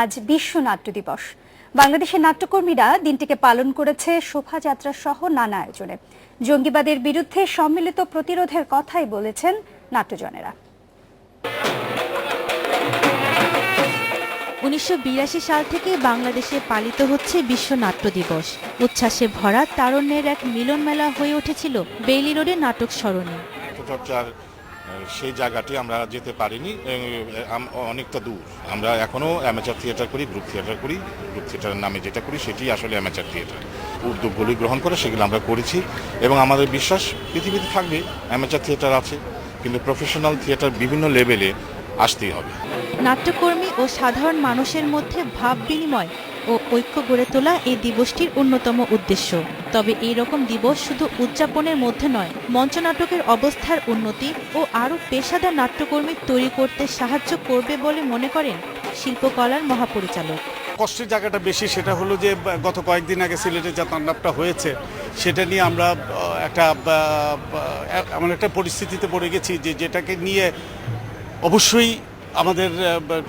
আজ বিশ্ব নাট্য দিবস। বাংলাদেশের নাট্যকর্মীরা দিনটিকে পালন করেছে শোভাযাত্রা সহ নানা আয়োজনে। জঙ্গিবাদের বিরুদ্ধে সম্মিলিত প্রতিরোধের কথাই বলেছেন নাট্যজনেরা। উনিশশো বিরাশি সাল থেকে বাংলাদেশে পালিত হচ্ছে বিশ্ব নাট্য দিবস। উচ্ছ্বাসে ভরা তারণ্যের এক মিলন মেলা হয়ে উঠেছিল বেইলি রোডে নাটক স্মরণী চর্চার সেই জায়গাটি আমরা যেতে পারিনি অনেকটা দূর। আমরা এখনও অ্যামেচার থিয়েটার করি গ্রুপ থিয়েটার করি গ্রুপ থিয়েটারের নামে যেটা করি সেটি আসলে অ্যামেচার থিয়েটার উদ্যোগগুলি গ্রহণ করে সেগুলো আমরা করেছি এবং আমাদের বিশ্বাস, পৃথিবীতে থাকবে অ্যামেচার থিয়েটার আছে, কিন্তু প্রফেশনাল থিয়েটার বিভিন্ন লেভেলে আসতেই হবে। নাট্যকর্মী ও সাধারণ মানুষের মধ্যে ভাব বিনিময় ও ঐক্য গড়ে তোলা এই দিবসটির অন্যতম উদ্দেশ্য। তবে এই রকম দিবস শুধু উদযাপনের মধ্যে নয়, মঞ্চনাটকের অবস্থার উন্নতি ও আরও পেশাদার নাট্যকর্মী তৈরি করতে সাহায্য করবে বলে মনে করেন শিল্পকলার মহাপরিচালক। কষ্টের জায়গাটা বেশি, সেটা হলো যে গত কয়েকদিন আগে সিলেটে যে তাণ্ডবটা হয়েছে, সেটা নিয়ে আমরা একটা এমন একটা পরিস্থিতিতে পড়ে গেছি যে, যেটাকে নিয়ে অবশ্যই আমাদের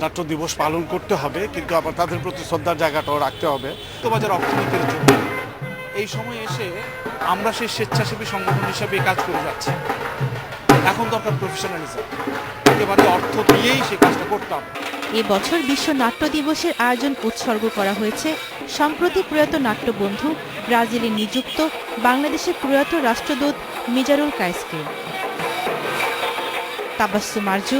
নাট্য দিবস পালন করতে হবে, কিন্তু আবার তাদের প্রতি শ্রদ্ধার জায়গাটাও রাখতে হবে। বাজার অর্থনীতির জন্য এই সময় এসে আমরা সেই স্বেচ্ছাসেবী সংগঠন হিসেবে কাজ করে যাচ্ছি। এখন তো দরকার প্রফেশনালিজম একেবারে অর্থ দিয়েই সেই কাজটা করতাম এবছর বিশ্ব নাট্য দিবসের আয়োজন উৎসর্গ করা হয়েছে। সম্প্রতি প্রয়াত নাট্যবন্ধু, ব্রাজিলে নিযুক্ত বাংলাদেশের প্রয়াত রাষ্ট্রদূত মিজারুল কায়েসকে। Tabassum Arju